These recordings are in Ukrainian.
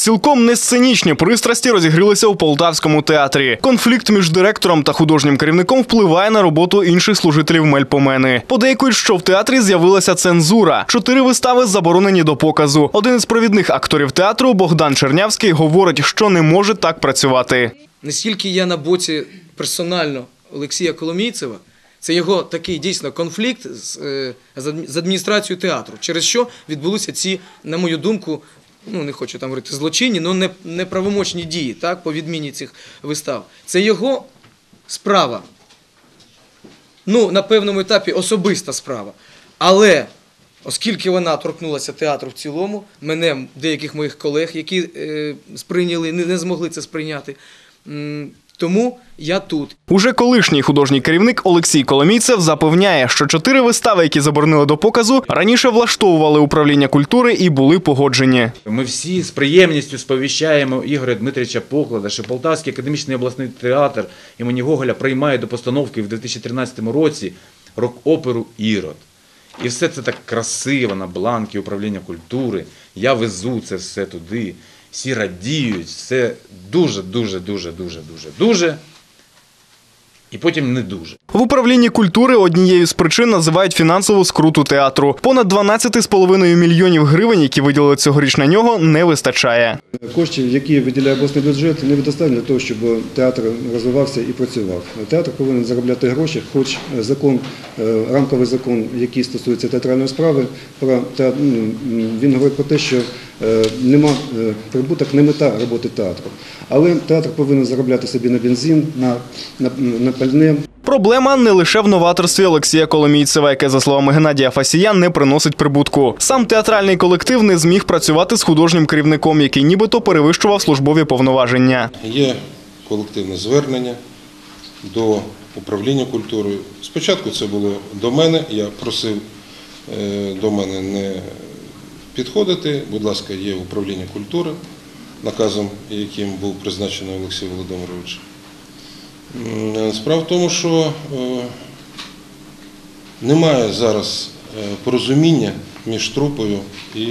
Цілком не сценічні пристрасті розігрілися у полтавському театрі. Конфлікт між директором та художнім керівником впливає на роботу інших служителів Мельпомени. Подейкують, що в театрі з'явилася цензура. Чотири вистави заборонені до показу. Один із провідних акторів театру Богдан Чернявський говорить, що не може так працювати. Наскільки я на боці персонально Олексія Коломійцева, це його такий дійсно конфлікт з, е, адміністрацією театру, через що відбулися ці, на мою думку, ну не хочу там говорити злочинні, але не, неправомочні дії так, по відміні цих вистав. Це його справа. Ну, на певному етапі особиста справа. Але оскільки вона торкнулася театру в цілому, мене, деяких моїх колег, які е, сприйняли, не, не змогли це сприйняти. Тому я тут. Уже колишній художній керівник Олексій Коломійцев запевняє, що чотири вистави, які заборонили до показу, раніше влаштовували управління культури і були погоджені. Ми всі з приємністю сповіщаємо Ігоря Дмитрича Поклада, що Полтавський академічний обласний театр імені Гоголя приймає до постановки в 2013 році рок-оперу Ірод. І все це так красиво на бланки управління культури. Я везу це все туди. Всі радіють, все дуже, дуже, дуже, дуже, дуже, дуже. І потім не дуже. В управлінні культури однією з причин називають фінансову скруту театру. Понад 12,5 мільйонів гривень, які виділили цьогоріч на нього, не вистачає. Коштів, які виділяє обласний бюджет, недостатньо для того, щоб театр розвивався і працював. Театр повинен заробляти гроші, хоч закон, е, рамковий закон, який стосується театральної справи, про ну, він говорить про те, що нема е, прибуток не мета роботи театру. Але театр повинен заробляти собі на бензин, на, на, на пальне. Проблема не лише в новаторстві Олексія Коломійцева, яке, за словами Геннадія Фасія, не приносить прибутку. Сам театральний колектив не зміг працювати з художнім керівником, який нібито перевищував службові повноваження. Є колективне звернення до управління культурою. Спочатку це було до мене, я просив е, до мене не підходити. Будь ласка, є управління культури, наказом, яким був призначений Олексій Володимирович. Справа в тому, що е, немає зараз е, порозуміння між трупою і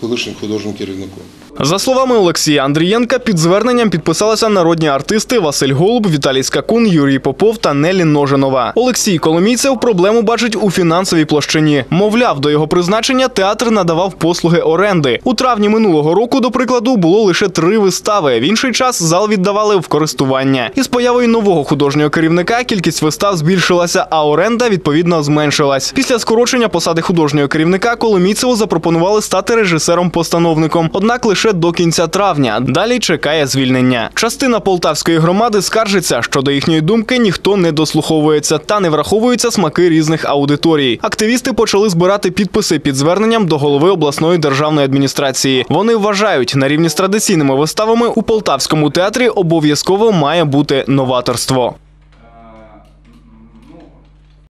колишнім художнім керівником. За словами Олексія Андрієнка, під зверненням підписалися народні артисти Василь Голуб, Віталій Скакун, Юрій Попов та Нелі Ноженова. Олексій Коломійцев проблему бачить у фінансовій площині. Мовляв, до його призначення театр надавав послуги оренди. У травні минулого року, до прикладу, було лише три вистави. В інший час зал віддавали в користування. Із появою нового художнього керівника кількість вистав збільшилася, а оренда відповідно зменшилась. Після скорочення посади художнього керівника Коломійцеву запропонували стати режисером-постановником. Однак лише до кінця травня. Далі чекає звільнення. Частина полтавської громади скаржиться, що до їхньої думки ніхто не дослуховується та не враховуються смаки різних аудиторій. Активісти почали збирати підписи під зверненням до голови обласної державної адміністрації. Вони вважають, на рівні з традиційними виставами у полтавському театрі обов'язково має бути новаторство.